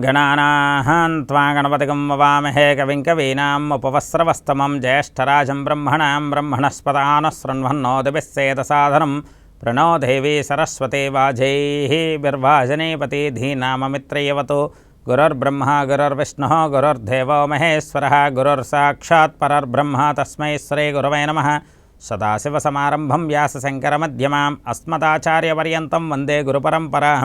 गणपति त्वा गणपतिगं ववामहे कविं कवीनाम् उपवस्रवस्तमं ज्येष्ठराजं शृण्वन्नो दिवसेत साधनम प्रणो देवी सरस्वती वाजैः बिर्भाजनेपति धीनाममित्रयवतु गुरुर्ब्रह्मा, गुरुर्विष्णुः, गुरुर्देवो महेश्वरः, गुरुर्साक्षात् परर्ब्रह्म तस्मै श्रीगुरवे नमः। सदाशिवसमारम्भं व्यासशङ्करमध्यमाम् अस्मदाचार्यपर्यतम वंदे गुरुपरंपरा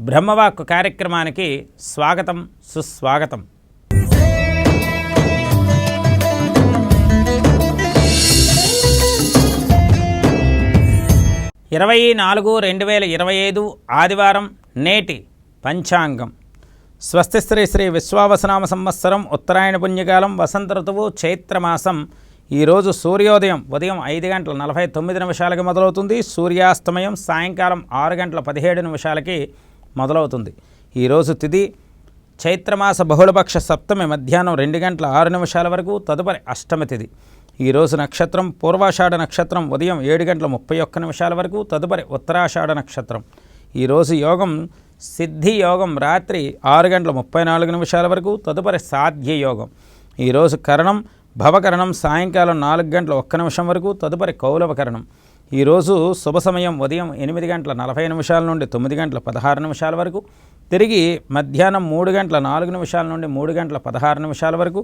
బ్రహ్మవాక్కు కార్యక్రమానికి స్వాగతం సుస్వాగతం. ఇరవై నాలుగు రెండు వేల ఇరవై ఐదు ఆదివారం నేటి పంచాంగం. స్వస్తి శ్రీ శ్రీ విశ్వావసనామ సంవత్సరం ఉత్తరాయణ పుణ్యకాలం వసంత ఋతువు చైత్రమాసం. ఈరోజు సూర్యోదయం ఉదయం ఐదు గంటల నలభై తొమ్మిది నిమిషాలకి మొదలవుతుంది. సూర్యాస్తమయం సాయంకాలం ఆరు గంటల పదిహేడు నిమిషాలకి మొదలవుతుంది. ఈరోజు తిథి చైత్రమాస బహుళపక్ష సప్తమి మధ్యాహ్నం రెండు గంటల ఆరు నిమిషాల వరకు తదుపరి అష్టమి తిథి ఈరోజు నక్షత్రం పూర్వాషాఢ నక్షత్రం ఉదయం ఏడు గంటల ముప్పై ఒక్క నిమిషాల వరకు తదుపరి ఉత్తరాషాఢ నక్షత్రం. ఈరోజు యోగం సిద్ధి యోగం రాత్రి ఆరు గంటల ముప్పై నాలుగు నిమిషాల వరకు తదుపరి సాధ్య యోగం. ఈరోజు కరణం భవకరణం సాయంకాలం నాలుగు గంటల ఒక్క నిమిషం వరకు తదుపరి కౌలవకరణం ఈరోజు శుభ సమయం ఉదయం ఎనిమిది గంటల నలభై నిమిషాల నుండి తొమ్మిది గంటల పదహారు నిమిషాల వరకు తిరిగి మధ్యాహ్నం మూడు గంటల నాలుగు నిమిషాల నుండి మూడు గంటల పదహారు నిమిషాల వరకు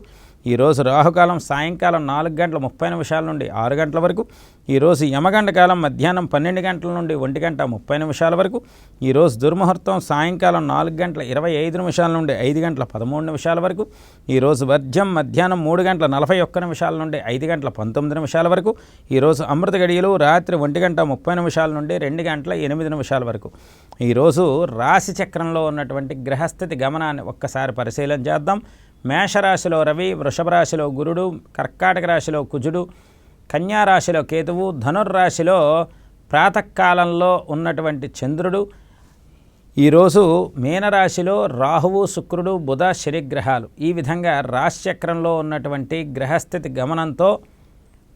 ఈరోజు రాహుకాలం సాయంకాలం నాలుగు గంటల ముప్పై నిమిషాల నుండి ఆరు గంటల వరకు ఈరోజు యమగంట కాలం మధ్యాహ్నం పన్నెండు గంటల నుండి ఒంటి గంట ముప్పై నిమిషాల వరకు ఈరోజు దుర్ముహూర్తం సాయంకాలం నాలుగు గంటల ఇరవై ఐదు నిమిషాల నుండి ఐదు గంటల పదమూడు నిమిషాల వరకు ఈరోజు వర్జం మధ్యాహ్నం మూడు గంటల నలభై ఒక్క నిమిషాల నుండి ఐదు గంటల పంతొమ్మిది నిమిషాల వరకు ఈరోజు అమృత గడియలు రాత్రి ఒంటి గంట ముప్పై నిమిషాల నుండి రెండు గంటల ఎనిమిది నిమిషాల వరకు. ఈరోజు రాశి చక్రంలో ఉన్నటువంటి గ్రహస్థితి గమనాన్ని ఒక్కసారి పరిశీలన చేద్దాం. మేషరాశిలో రవి వృషభ రాశిలో గురుడు కర్కాటక రాశిలో కుజుడు కన్యా రాశిలో కేతువు ధనుర్రాశిలో ప్రాతకాలంలో ఉన్నటువంటి చంద్రుడు. ఈరోజు మీనరాశిలో రాహువు శుక్రుడు బుధ శనిగ్రహాలు. ఈ విధంగా రాశిచక్రంలో ఉన్నటువంటి గ్రహస్థితి గమనంతో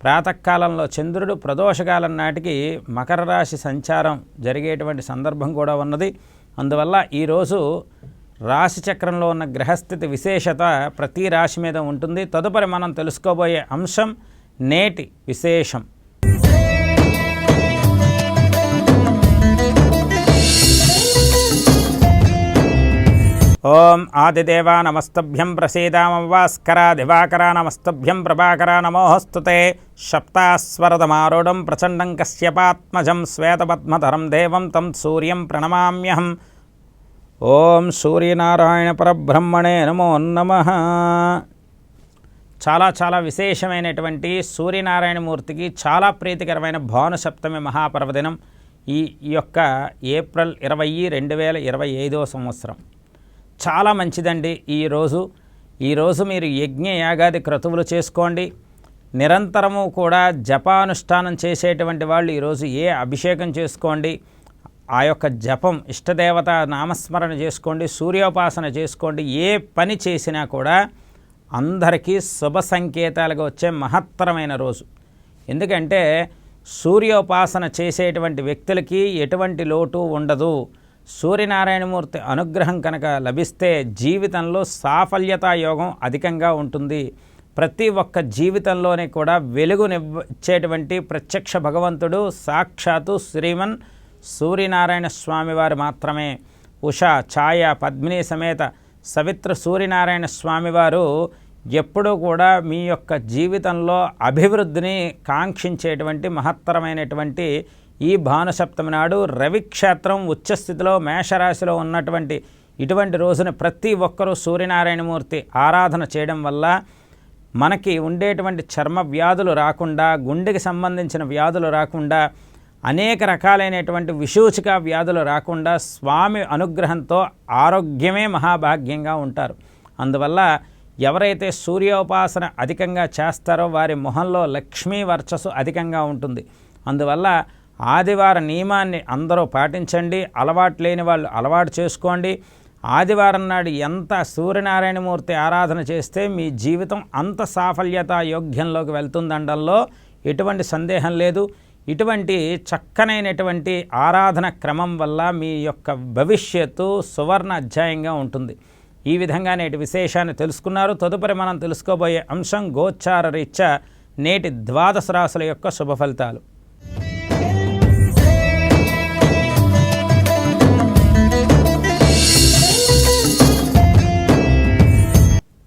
ప్రాతకాలంలో చంద్రుడు ప్రదోషకాలం నాటికి మకర రాశి సంచారం జరిగేటువంటి సందర్భం కూడా ఉన్నది. అందువల్ల ఈరోజు రాశి చక్రంలో ఉన్న గ్రహస్థితి విశేషత ప్రతి రాశి మీద ఉంటుంది. తదుపరి మనం తెలుసుకోబోయే అంశం నేటి విశేషం. ఓం ఆదిదేవా నమస్తభ్యం ప్రసీదామవాస్కరా దివాకరా నమస్తభ్యం ప్రభాకరా నమోహస్తుతే సప్తాస్వరదమారూఢం ప్రచండం కశ్యపాత్మజం శ్వేతపద్మధరం దేవం తం సూర్యం ప్రణమామ్యహం. ఓం సూర్యనారాయణ పరబ్రహ్మణే నమో నమ. చాలా చాలా విశేషమైనటువంటి సూర్యనారాయణమూర్తికి చాలా ప్రీతికరమైన భానుసప్తమి మహాపర్వదినం ఈ ఈ యొక్క ఏప్రిల్ ఇరవై రెండు వేల ఇరవై ఐదవ సంవత్సరం. చాలా మంచిదండి ఈరోజు ఈరోజు మీరు యజ్ఞ యాగాది క్రతువులు చేసుకోండి. నిరంతరము కూడా జపానుష్ఠానం చేసేటువంటి వాళ్ళు ఈరోజు ఏ అభిషేకం చేసుకోండి. ఆ యొక్క జపం ఇష్టదేవత నామస్మరణ చేసుకోండి సూర్యోపాసన చేసుకోండి. ఏ పని చేసినా కూడా అందరికీ శుభ సంకేతాలుగా వచ్చే మహత్తరమైన రోజు. ఎందుకంటే సూర్యోపాసన చేసేటువంటి వ్యక్తులకి ఎటువంటి లోటు ఉండదు. సూర్యనారాయణమూర్తి అనుగ్రహం కనుక లభిస్తే జీవితంలో సాఫల్యతా యోగం అధికంగా ఉంటుంది. ప్రతి ఒక్క జీవితంలోనే కూడా వెలుగునిచ్చేటువంటి ప్రత్యక్ష భగవంతుడు సాక్షాత్తు శ్రీమన్ సూర్యనారాయణ స్వామివారు మాత్రమే. ఉష ఛాయ పద్మిని సమేత సవిత్ర సూర్యనారాయణ స్వామివారు ఎప్పుడూ కూడా మీ యొక్క జీవితంలో అభివృద్ధిని కాంక్షించేటువంటి మహత్తరమైనటువంటి ఈ భానుసప్తమి నాడు రవిక్షేత్రం ఉచ్చస్థితిలో మేషరాశిలో ఉన్నటువంటి ఇటువంటి రోజున ప్రతి ఒక్కరూ సూర్యనారాయణమూర్తి ఆరాధన చేయడం వల్ల మనకి ఉండేటువంటి చర్మ వ్యాధులు రాకుండా గుండెకి సంబంధించిన వ్యాధులు రాకుండా అనేక రకాలైనటువంటి విషూచిక వ్యాధులు రాకుండా స్వామి అనుగ్రహంతో ఆరోగ్యమే మహాభాగ్యంగా ఉంటారు. అందువల్ల ఎవరైతే సూర్యోపాసన అధికంగా చేస్తారో వారి మొహంలో లక్ష్మీ వర్చస్సు అధికంగా ఉంటుంది. అందువల్ల ఆదివార నియమాన్ని అందరూ పాటించండి అలవాటు లేని వాళ్ళు అలవాటు చేసుకోండి. ఆదివారం నాడు ఎంత సూర్యనారాయణమూర్తి ఆరాధన చేస్తే మీ జీవితం అంత సాఫల్యత యోగ్యంలోకి వెళ్తుందండంలో ఎటువంటి సందేహం లేదు. ఇటువంటి చక్కనైనటువంటి ఆరాధన క్రమం వల్ల మీ యొక్క భవిష్యత్తు సువర్ణ అధ్యాయంగా ఉంటుంది. ఈ విధంగా నేటి విశేషాన్ని తెలుసుకున్నారు. తదుపరి మనం తెలుసుకోబోయే అంశం గోచార రీత్యా నేటి ద్వాదశ రాశుల యొక్క శుభ ఫలితాలు.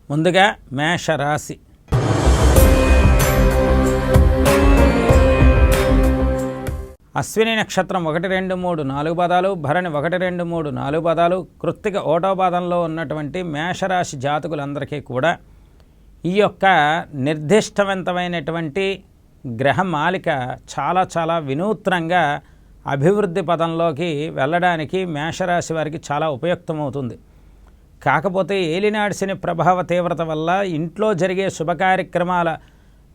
ముందుగా మేషరాశి. అశ్విని నక్షత్రం ఒకటి రెండు మూడు నాలుగు పదాలు భరణి ఒకటి రెండు మూడు నాలుగు పదాలు కృత్తిక ఓటో పాదంలో ఉన్నటువంటి మేషరాశి జాతకులందరికీ కూడా ఈ యొక్క నిర్దిష్టవంతమైనటువంటి గ్రహమాలిక చాలా చాలా వినూత్నంగా అభివృద్ధి పదంలోకి వెళ్ళడానికి మేషరాశి వారికి చాలా ఉపయుక్తమవుతుంది. కాకపోతే ఏలినాడిసిని ప్రభావ తీవ్రత వల్ల ఇంట్లో జరిగే శుభకార్యక్రమాల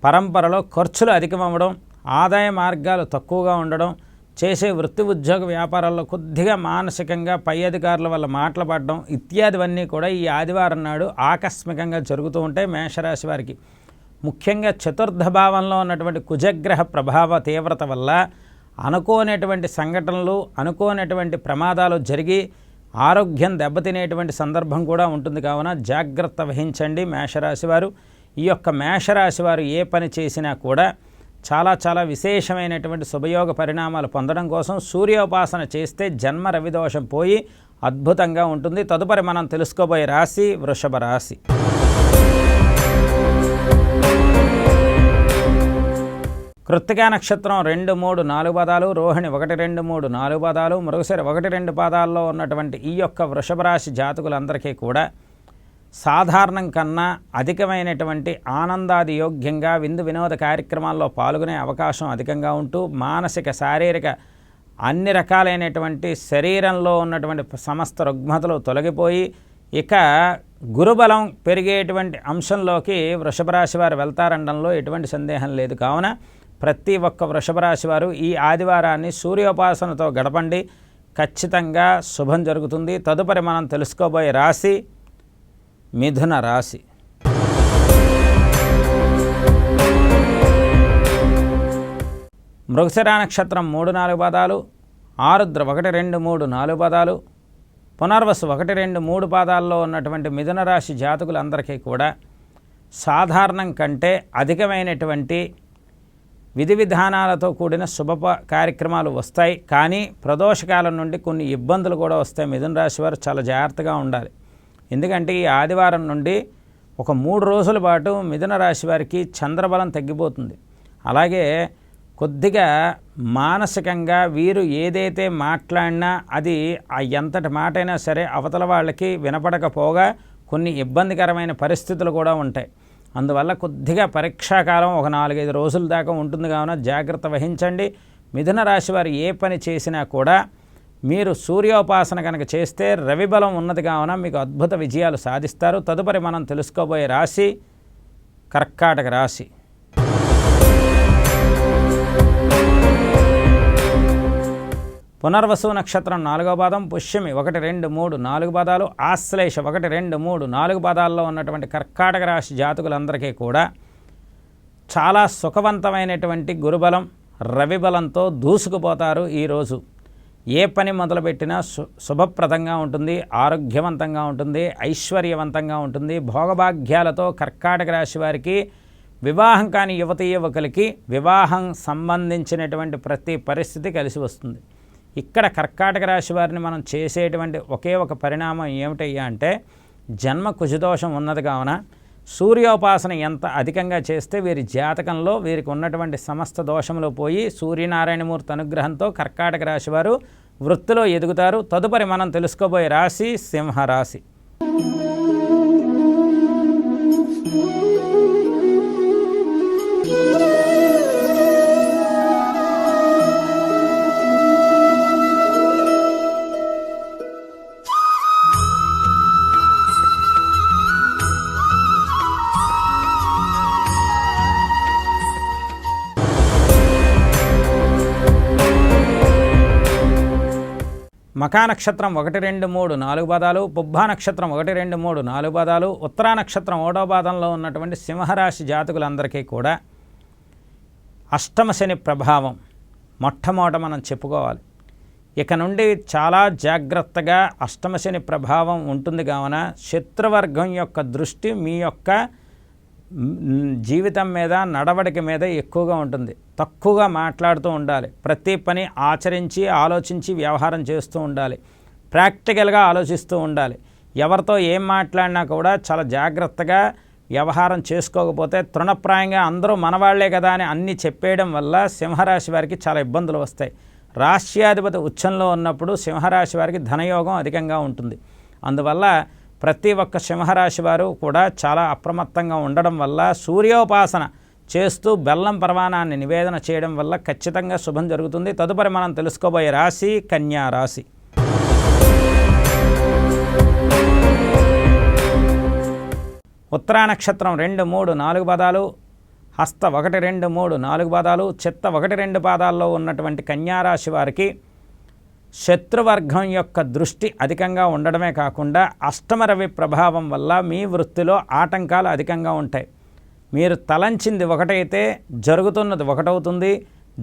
పరంపరలో ఖర్చులు అధికమవ్వడం ఆదాయ మార్గాలు తక్కువగా ఉండడం చేసే వృత్తి ఉద్యోగ వ్యాపారాల్లో కొద్దిగా మానసికంగా పై అధికారుల వల్ల మాట్లాడడం ఇత్యాదివన్నీ కూడా ఈ ఆదివారం నాడు ఆకస్మికంగా జరుగుతూ ఉంటాయి మేషరాశి వారికి. ముఖ్యంగా చతుర్థ భావంలో ఉన్నటువంటి కుజగ్రహ ప్రభావ తీవ్రత వల్ల అనుకోనటువంటి సంఘటనలు అనుకోనటువంటి ప్రమాదాలు జరిగి ఆరోగ్యం దెబ్బతినేటువంటి సందర్భం కూడా ఉంటుంది. కావున జాగ్రత్త వహించండి మేషరాశి వారు. ఈ యొక్క మేషరాశి వారు ఏ పని చేసినా కూడా చాలా చాలా విశేషమైనటువంటి శుభయోగ పరిణామాలు పొందడం కోసం సూర్యోపాసన చేస్తే జన్మ రవిదోషం పోయి అద్భుతంగా ఉంటుంది. తదుపరి మనం తెలుసుకోబోయే రాశి వృషభ రాశి. కృత్తికా నక్షత్రం రెండు మూడు నాలుగు పదాలు రోహిణి ఒకటి రెండు మూడు నాలుగు పదాలు మృగశిర ఒకటి రెండు పాదాల్లో ఉన్నటువంటి ఈ యొక్క వృషభ రాశి జాతకులందరికీ కూడా సాధారణం కన్నా అధికమైనటువంటి ఆనందాది యోగ్యంగా విందు వినోద కార్యక్రమాల్లో పాల్గొనే అవకాశం అధికంగా ఉంటూ మానసిక శారీరక అన్ని రకాలైనటువంటి శరీరంలో ఉన్నటువంటి సమస్త రుగ్మతలు తొలగిపోయి ఇక గురుబలం పెరిగేటువంటి అంశంలోకి వృషభ రాశి వారు వెళ్తారనడంలో ఎటువంటి సందేహం లేదు. కావున ప్రతి ఒక్క వృషభ రాశి వారు ఈ ఆదివారాన్ని సూర్యోపాసనతో గడపండి. ఖచ్చితంగా శుభం జరుగుతుంది. తదుపరి మనం తెలుసుకోబోయే రాశి మిథున రాశి. మృగశిరా నక్షత్రం మూడు నాలుగు పదాలు ఆరుద్ర ఒకటి రెండు మూడు నాలుగు పదాలు పునర్వసు ఒకటి రెండు మూడు పాదాల్లో ఉన్నటువంటి మిథున రాశి జాతకులందరికీ కూడా సాధారణం కంటే అధికమైనటువంటి విధి విధానాలతో కూడిన శుభ కార్యక్రమాలు వస్తాయి. కానీ ప్రదోషకాలం నుండి కొన్ని ఇబ్బందులు కూడా వస్తాయి. మిథున రాశి వారు చాలా జాగ్రత్తగా ఉండాలి. ఎందుకంటే ఈ ఆదివారం నుండి ఒక మూడు రోజుల పాటు మిథున రాశి వారికి చంద్రబలం తగ్గిపోతుంది. అలాగే కొద్దిగా మానసికంగా వీరు ఏదైతే మాట్లాడినా అది ఆ ఎంతటి మాటైనా సరే అవతల వాళ్ళకి వినపడకపోగా కొన్ని ఇబ్బందికరమైన పరిస్థితులు కూడా ఉంటాయి. అందువల్ల కొద్దిగా పరీక్షాకాలం ఒక నాలుగైదు రోజుల దాకా ఉంటుంది. కావున జాగ్రత్త వహించండి. మిథున రాశి వారు ఏ పని చేసినా కూడా మీరు సూర్యోపాసన కనుక చేస్తే రవిబలం ఉన్నది కావున మీకు అద్భుత విజయాలు సాధిస్తారు. తదుపరి మనం తెలుసుకోబోయే రాశి కర్కాటక రాశి. పునర్వసు నక్షత్రం నాలుగో పాదం పుష్యమి ఒకటి రెండు మూడు నాలుగు పాదాలు ఆశ్లేష ఒకటి రెండు మూడు నాలుగు పాదాల్లో ఉన్నటువంటి కర్కాటక రాశి జాతకులందరికీ కూడా చాలా సుఖవంతమైనటువంటి గురుబలం రవిబలంతో దూసుకుపోతారు ఈరోజు. ఏ పని మొదలుపెట్టినా సు శుభప్రదంగా ఉంటుంది ఆరోగ్యవంతంగా ఉంటుంది ఐశ్వర్యవంతంగా ఉంటుంది. భోగభాగ్యాలతో కర్కాటక రాశి వారికి వివాహం కాని యువతీ యువకులకి వివాహం సంబంధించినటువంటి ప్రతి పరిస్థితి కలిసి వస్తుంది. ఇక్కడ కర్కాటక రాశి వారిని మనం చేసేటువంటి ఒకే ఒక పరిణామం ఏమిటయ్యా అంటే జన్మ కుజదోషం ఉన్నది కావున సూర్యోపాసన ఎంత అధికంగా చేస్తే వీరి జాతకంలో వీరికి ఉన్నటువంటి సమస్త దోషములు పోయి సూర్యనారాయణమూర్తి అనుగ్రహంతో కర్కాటక రాశి వారు వృత్తిలో ఎదుగుతారు. తదుపరి మనం తెలుసుకోబోయే రాశి సింహరాశి. మకా నక్షత్రం ఒకటి రెండు మూడు నాలుగు పాదాలు పుబ్బా నక్షత్రం ఒకటి రెండు మూడు నాలుగు పాదాలు ఉత్తరా నక్షత్రం ఓడో పాదంలో ఉన్నటువంటి సింహరాశి జాతకులందరికీ కూడా అష్టమ శని ప్రభావం మొట్టమొదట మనం చెప్పుకోవాలి. ఇక నుండి చాలా జాగ్రత్తగా అష్టమ శని ప్రభావం ఉంటుంది కావున శత్రువర్గం యొక్క దృష్టి మీ యొక్క జీవితం మీద నడవడిక మీద ఎక్కువగా ఉంటుంది. తక్కువగా మాట్లాడుతూ ఉండాలి. ప్రతి పని ఆచరించి ఆలోచించి వ్యవహారం చేస్తూ ఉండాలి. ప్రాక్టికల్గా ఆలోచిస్తూ ఉండాలి. ఎవరితో ఏం మాట్లాడినా కూడా చాలా జాగ్రత్తగా వ్యవహారం చేసుకోకపోతే తృణప్రాయంగా అందరూ మనవాళ్ళే కదా అని అన్నీ చెప్పేయడం వల్ల సింహరాశి వారికి చాలా ఇబ్బందులు వస్తాయి. రాష్ట్రాధిపతి ఉచ్చంలో ఉన్నప్పుడు సింహరాశి వారికి ధనయోగం అధికంగా ఉంటుంది. అందువల్ల ప్రతి ఒక్క సింహరాశి వారు కూడా చాలా అప్రమత్తంగా ఉండడం వల్ల సూర్యోపాసన చేస్తూ బెల్లం ప్రమాణాన్ని నివేదన చేయడం వల్ల ఖచ్చితంగా శుభం జరుగుతుంది. తదుపరి మనం తెలుసుకోబోయే రాశి కన్యా రాశి. ఉత్తరా నక్షత్రం రెండు మూడు నాలుగు పదాలు హస్త ఒకటి రెండు మూడు నాలుగు పాదాలు చిత్త ఒకటి రెండు పాదాల్లో ఉన్నటువంటి కన్యారాశి వారికి శత్రువర్గం యొక్క దృష్టి అధికంగా ఉండడమే కాకుండా అష్టమరవి ప్రభావం వల్ల మీ వృత్తిలో ఆటంకాలు అధికంగా ఉంటాయి. మీరు తలంచింది ఒకటైతే జరుగుతున్నది ఒకటవుతుంది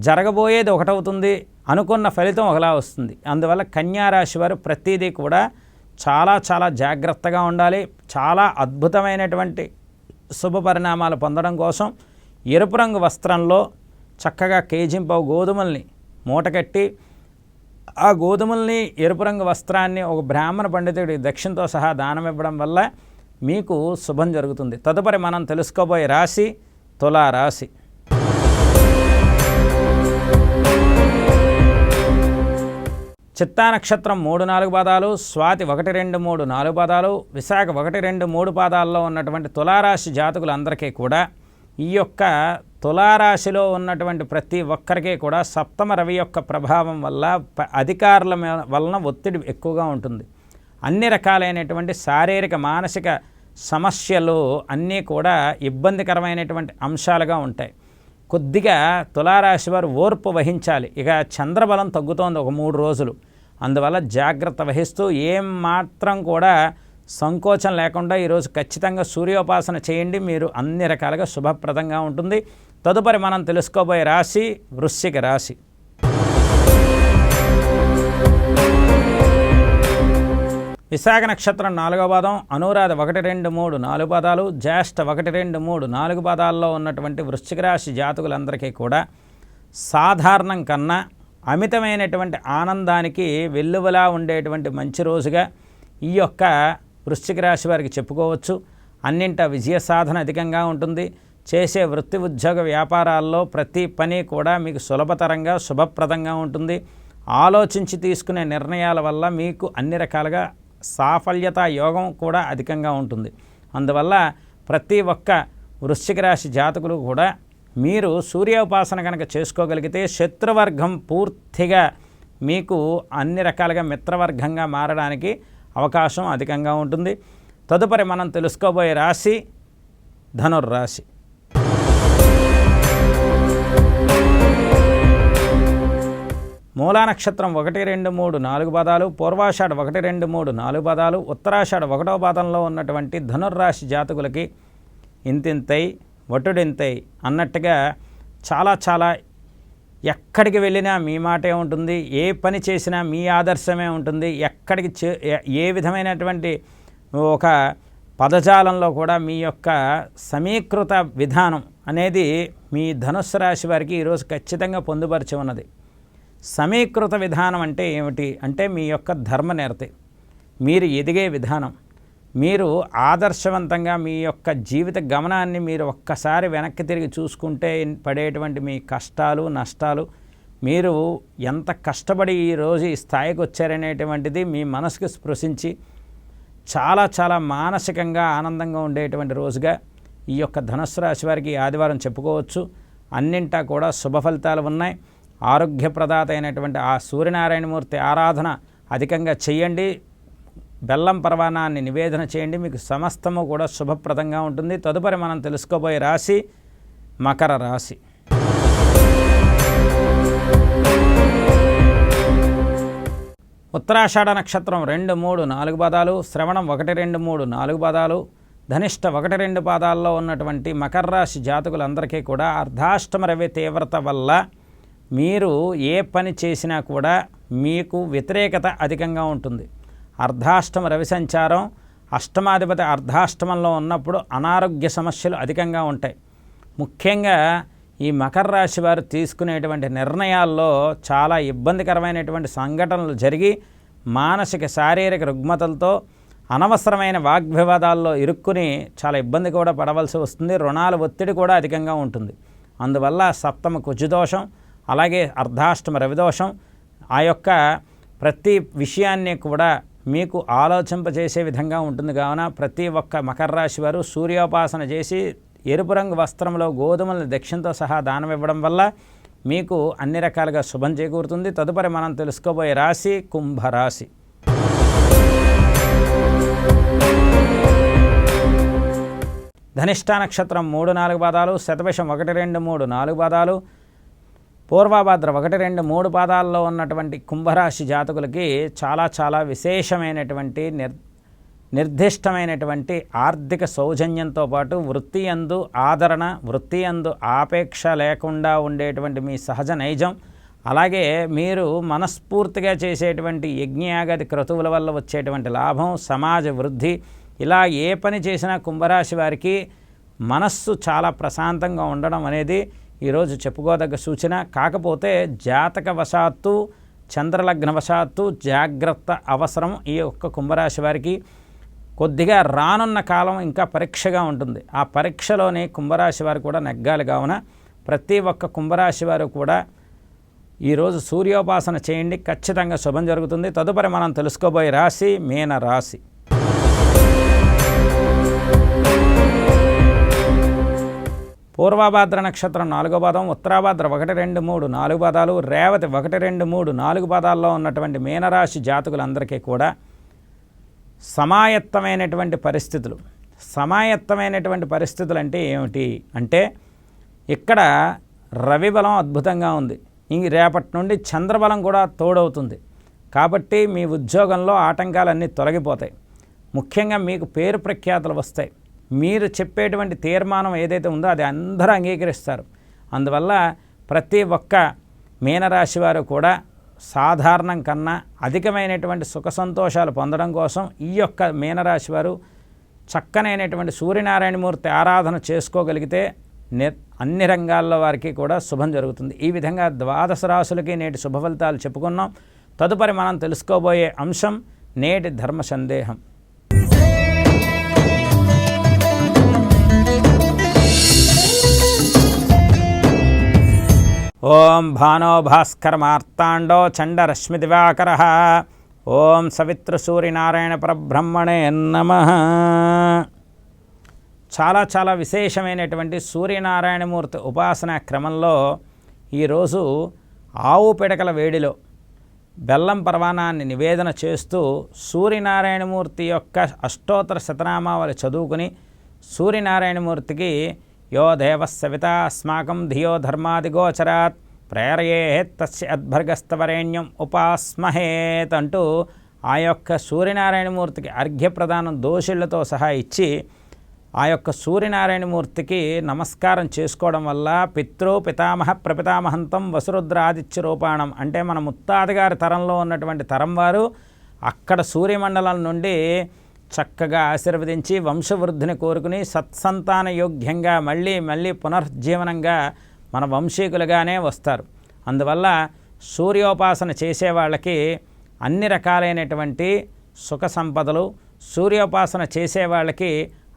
జరగబోయేది ఒకటవుతుంది అనుకున్న ఫలితం ఒకలా వస్తుంది. అందువల్ల కన్యారాశి వారు ప్రతిదీ కూడా చాలా చాలా జాగ్రత్తగా ఉండాలి. చాలా అద్భుతమైనటువంటి శుభ పరిణామాలు పొందడం కోసం ఎరుపు రంగు వస్త్రంలో చక్కగా కేజింపవు గోధుమల్ని మూటకట్టి ఆ గోధుమల్ని ఎరుపు రంగు వస్త్రాన్ని ఒక బ్రాహ్మణ పండితుడి దక్షిణతో సహా దానం ఇవ్వడం వల్ల మీకు శుభం జరుగుతుంది. తదుపరి మనం తెలుసుకోబోయే రాశి తులారాశి. చిత్తా నక్షత్రం మూడు నాలుగు పాదాలు స్వాతి ఒకటి రెండు మూడు నాలుగు పాదాలు విశాఖ ఒకటి రెండు మూడు పాదాల్లో ఉన్నటువంటి తులారాశి జాతకులందరికీ కూడా ఈ యొక్క తులారాశిలో ఉన్నటువంటి ప్రతి ఒక్కరికి కూడా సప్తమ రవి యొక్క ప్రభావం వల్ల ప- అధికారుల వలన ఒత్తిడి ఎక్కువగా ఉంటుంది. అన్ని రకాలైనటువంటి శారీరక మానసిక సమస్యలు అన్నీ కూడా ఇబ్బందికరమైనటువంటి అంశాలుగా ఉంటాయి. కొద్దిగా తులారాశి వారు ఓర్పు వహించాలి. ఇక చంద్రబలం తగ్గుతోంది ఒక మూడు రోజులు. అందువల్ల జాగ్రత్త వహిస్తూ ఏం మాత్రం కూడా సంకోచం లేకుండా ఈరోజు ఖచ్చితంగా సూర్యోపాసన చేయండి. మీరు అన్ని రకాలుగా శుభప్రదంగా ఉంటుంది. తదుపరి మనం తెలుసుకోబోయే రాశి వృశ్చిక రాశి. విశాఖ నక్షత్రం నాలుగో పాదం అనురాధ ఒకటి రెండు మూడు నాలుగు పాదాలు జ్యేష్ఠ ఒకటి రెండు మూడు నాలుగు పాదాల్లో ఉన్నటువంటి వృశ్చిక రాశి జాతకులందరికీ కూడా సాధారణం కన్నా అమితమైనటువంటి ఆనందానికి వెల్లువలా ఉండేటువంటి మంచి రోజుగా ఈ యొక్క వృశ్చిక రాశి వారికి చెప్పుకోవచ్చు. అన్నింట విజయ సాధన అధికంగా ఉంటుంది. చేసే వృత్తి ఉద్యోగ వ్యాపారాల్లో ప్రతి పని కూడా మీకు సులభతరంగా శుభప్రదంగా ఉంటుంది. ఆలోచించి తీసుకునే నిర్ణయాల వల్ల మీకు అన్ని రకాలుగా సాఫల్యత యోగం కూడా అధికంగా ఉంటుంది. అందువల్ల ప్రతి ఒక్క వృశ్చిక రాశి జాతకులు కూడా మీరు సూర్యోపాసన కనుక చేసుకోగలిగితే శత్రువర్గం పూర్తిగా మీకు అన్ని రకాలుగా మిత్రవర్గంగా మారడానికి అవకాశం అధికంగా ఉంటుంది. తదుపరి మనం తెలుసుకోబోయే రాశి ధనుర్రాశి. మూలా నక్షత్రం ఒకటి రెండు మూడు నాలుగు పదాలు పూర్వాషాఢ ఒకటి రెండు మూడు నాలుగు పదాలు ఉత్తరాషాఢ ఒకటో పాదంలో ఉన్నటువంటి ధనుర్రాశి జాతకులకి ఇంతింతై వటుడింతై అన్నట్టుగా చాలా చాలా ఎక్కడికి వెళ్ళినా మీ మాటే ఉంటుంది ఏ పని చేసినా మీ ఆదర్శమే ఉంటుంది ఎక్కడికి చే ఏ- ఏ విధమైనటువంటి ఒక పదజాలంలో కూడా మీ యొక్క సమీకృత విధానం అనేది మీ ధనుస్సు రాశి వారికి ఈరోజు ఖచ్చితంగా పొందుపరిచి ఉన్నది. సమీకృత విధానం అంటే ఏమిటి? అంటే మీ యొక్క ధర్మ నేరతే. మీరు ఎదిగే విధానం. మీరు ఆదర్శవంతంగా మీ యొక్క జీవిత గమనాన్ని మీరు ఒక్కసారి వెనక్కి తిరిగి చూసుకుంటే పడేటువంటి మీ కష్టాలు నష్టాలు మీరు ఎంత కష్టపడి ఈరోజు ఈ స్థాయికి వచ్చారనేటువంటిది మీ మనసుకు స్పృశించి చాలా చాలా మానసికంగా ఆనందంగా ఉండేటువంటి రోజుగా ఈ యొక్క ధనుసు రాశి వారికి ఆదివారం చెప్పుకోవచ్చు. అన్నింటా కూడా శుభ ఫలితాలు ఉన్నాయి. ఆరోగ్యప్రదాత అయినటువంటి ఆ సూర్యనారాయణమూర్తి ఆరాధన అధికంగా చేయండి. బెల్లం పర్వాణాన్ని నివేదన చేయండి. మీకు సమస్తము కూడా శుభప్రదంగా ఉంటుంది. తదుపరి మనం తెలుసుకోబోయే రాశి మకర రాశి. ఉత్తరాషాఢ నక్షత్రం రెండు మూడు నాలుగు పదాలు శ్రవణం ఒకటి రెండు మూడు నాలుగు పదాలు ధనిష్ట ఒకటి రెండు పాదాల్లో ఉన్నటువంటి మకర రాశి జాతకులందరికీ కూడా అర్ధాష్టమ రవి తీవ్రత వల్ల మీరు ఏ పని చేసినా కూడా మీకు వ్యతిరేకత అధికంగా ఉంటుంది. అర్ధాష్టమ రవి సంచారం అష్టమాధిపతి అర్ధాష్టమంలో ఉన్నప్పుడు అనారోగ్య సమస్యలు అధికంగా ఉంటాయి. ముఖ్యంగా ఈ మకర రాశి వారు తీసుకునేటువంటి నిర్ణయాల్లో చాలా ఇబ్బందికరమైనటువంటి సంఘటనలు జరిగి మానసిక శారీరక రుగ్మతలతో అనవసరమైన వాగ్వివాదాల్లో ఇరుక్కుని చాలా ఇబ్బంది కూడా పడవలసి వస్తుంది. రుణాల ఒత్తిడి కూడా అధికంగా ఉంటుంది. అందువల్ల సప్తమ కుజుదోషం అలాగే అర్ధాష్టమ రవిదోషం ఆ యొక్క ప్రతి విషయాన్ని కూడా మీకు ఆలోచింపజేసే విధంగా ఉంటుంది. కావున ప్రతి ఒక్క మకర రాశి వారు సూర్యోపాసన చేసి ఎరుపు రంగు వస్త్రంలో గోధుమలను దక్షిణతో సహా దానం ఇవ్వడం వల్ల మీకు అన్ని రకాలుగా శుభం చేకూరుతుంది. తదుపరి మనం తెలుసుకోబోయే రాశి కుంభరాశి ధనిష్ట నక్షత్రం మూడు నాలుగు పాదాలు శతభిషం ఒకటి రెండు మూడు నాలుగు పాదాలు పూర్వభద్ర ఒకటి రెండు మూడు పాదాల్లో ఉన్నటువంటి కుంభరాశి జాతకులకి చాలా చాలా విశేషమైనటువంటి నిర్ నిర్దిష్టమైనటువంటి ఆర్థిక సౌజన్యంతో పాటు వృత్తి అందు ఆదరణ వృత్తి అందు ఆపేక్ష లేకుండా ఉండేటువంటి మీ సహజ నైజం. అలాగే మీరు మనస్ఫూర్తిగా చేసేటువంటి యజ్ఞయాగతి క్రతువుల వల్ల వచ్చేటువంటి లాభం సమాజ వృద్ధి. ఇలా ఏ పని చేసినా కుంభరాశి వారికి మనస్సు చాలా ప్రశాంతంగా ఉండడం అనేది ఈరోజు చెప్పుకోదగ్గ సూచన కాకపోతే జాతక వశాత్తు చంద్రలగ్న వశాత్తు జాగ్రత్త అవసరం ఈ ఒక్క కుంభరాశి వారికి. కొద్దిగా రానున్న కాలం ఇంకా పరీక్షగా ఉంటుంది. ఆ పరీక్షలోని కుంభరాశి వారు కూడా నెగ్గాలి కావున ప్రతి ఒక్క కుంభరాశి వారు కూడా ఈరోజు సూర్యోపాసన చేయండి. ఖచ్చితంగా శుభం జరుగుతుంది. తదుపరి మనం తెలుసుకోబోయే రాశి మీన రాశి పూర్వభాద్ర నక్షత్రం నాలుగో పాదం ఉత్తరాభాద్ర ఒకటి రెండు మూడు నాలుగు పాదాలు రేవతి ఒకటి రెండు మూడు నాలుగు పాదాల్లో ఉన్నటువంటి మీనరాశి జాతకులందరికీ కూడా సమాయత్తమైనటువంటి పరిస్థితులు. సమాయత్తమైనటువంటి పరిస్థితులు అంటే ఏమిటి? అంటే ఇక్కడ రవి బలం అద్భుతంగా ఉంది. ఇంక రేపటి నుండి చంద్రబలం కూడా తోడవుతుంది. కాబట్టి మీ ఉద్యోగంలో ఆటంకాలన్నీ తొలగిపోతాయి. ముఖ్యంగా మీకు పేరు ప్రఖ్యాతులు వస్తాయి. మీరు చెప్పేటువంటి తీర్మానం ఏదైతే ఉందో అది అందరూ అంగీకరిస్తారు. అందువల్ల ప్రతి ఒక్క మీనరాశి వారు కూడా సాధారణం కన్నా అధికమైనటువంటి సుఖ సంతోషాలు పొందడం కోసం ఈ యొక్క మీనరాశి వారు చక్కనైనటువంటి సూర్యనారాయణమూర్తి ఆరాధన చేసుకోగలిగితే అన్ని రంగాల్లో వారికి కూడా శుభం జరుగుతుంది. ఈ విధంగా ద్వాదశ రాశులకి నేటి శుభ ఫలితాలు చెప్పుకున్నాం. తదుపరి మనం తెలుసుకోబోయే అంశం నేటి ధర్మ సందేహం. ఓం భానో భాస్కరమార్తాండో చండరశ్మి దివాకర ఓం సవిత్రసూర్యనారాయణ పరబ్రహ్మణే నమ. చాలా చాలా విశేషమైనటువంటి సూర్యనారాయణమూర్తి ఉపాసన క్రమంలో ఈరోజు ఆవు పిడకల వేడిలో బెల్లం పర్వాణాన్ని నివేదన చేస్తూ సూర్యనారాయణమూర్తి యొక్క అష్టోత్తర శతనామావళి చదువుకుని సూర్యనారాయణమూర్తికి యో దేవస్సవిత అస్మాకం ధియో ధర్మాదిగోచరాత్ ప్రేరయేత్ తస్య అద్భర్గస్తవరేణ్యం ఉపాస్మహేత్ అంటూ ఆ యొక్క సూర్యనారాయణమూర్తికి అర్ఘ్యప్రదానం దోషులతో సహా ఇచ్చి ఆ యొక్క సూర్యనారాయణమూర్తికి నమస్కారం చేసుకోవడం వల్ల పితృ పితామహ ప్రపితామహంతం వసురుద్రాదిత్య రూపాణం అంటే మన ముత్తాతగారి తరంలో ఉన్నటువంటి తరం వారు అక్కడ సూర్యమండలం నుండి చక్కగా ఆశీర్వదించి వంశవృద్ధిని కోరుకుని సత్సంతాన యోగ్యంగా మళ్ళీ మళ్ళీ పునర్జీవనంగా మన వంశీకులుగానే వస్తారు. అందువల్ల సూర్యోపాసన చేసే వాళ్ళకి అన్ని రకాలైనటువంటి సుఖ సంపదలు సూర్యోపాసన చేసే వాళ్ళకి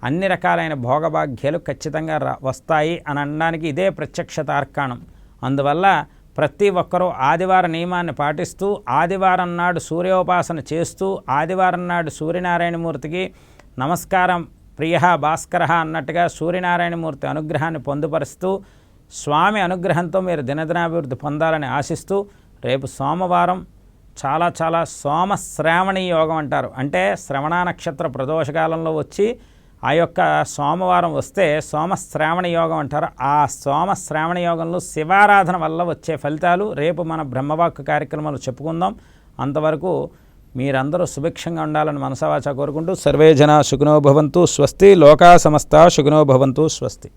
అన్ని రకాలైన భోగభాగ్యాలు ఖచ్చితంగా వస్తాయి అని అనడానికి ఇదే ప్రత్యక్ష తార్కాణం అందువల్ల ప్రతి ఒక్కరూ ఆదివార నియమాన్ని పాటిస్తూ ఆదివారం నాడు సూర్యోపాసన చేస్తూ ఆదివారం నాడు సూర్యనారాయణమూర్తికి నమస్కారం ప్రియ భాస్కర అన్నట్టుగా సూర్యనారాయణమూర్తి అనుగ్రహాన్ని పొందుపరుస్తూ స్వామి అనుగ్రహంతో మీరు దినదినాభివృద్ధి పొందాలని ఆశిస్తూ రేపు సోమవారం చాలా చాలా సోమశ్రావణి యోగం అంటారు. అంటే శ్రవణ నక్షత్ర ప్రదోషకాలంలో వచ్చి ఆ యొక్క సోమవారం వస్తే సోమశ్రావణ యోగం అంటారు. ఆ సోమశ్రావణ యోగంలో శివారాధన వల్ల వచ్చే ఫలితాలు రేపు మన బ్రహ్మవాక్ కార్యక్రమాలు చెప్పుకుందాం. అంతవరకు మీరందరూ సుభిక్షంగా ఉండాలని మనసవాచ కోరుకుంటూ సర్వే జన సుఖనో భవంతు స్వస్తి లోకా సమస్త సుఖనో భవంతు స్వస్తి.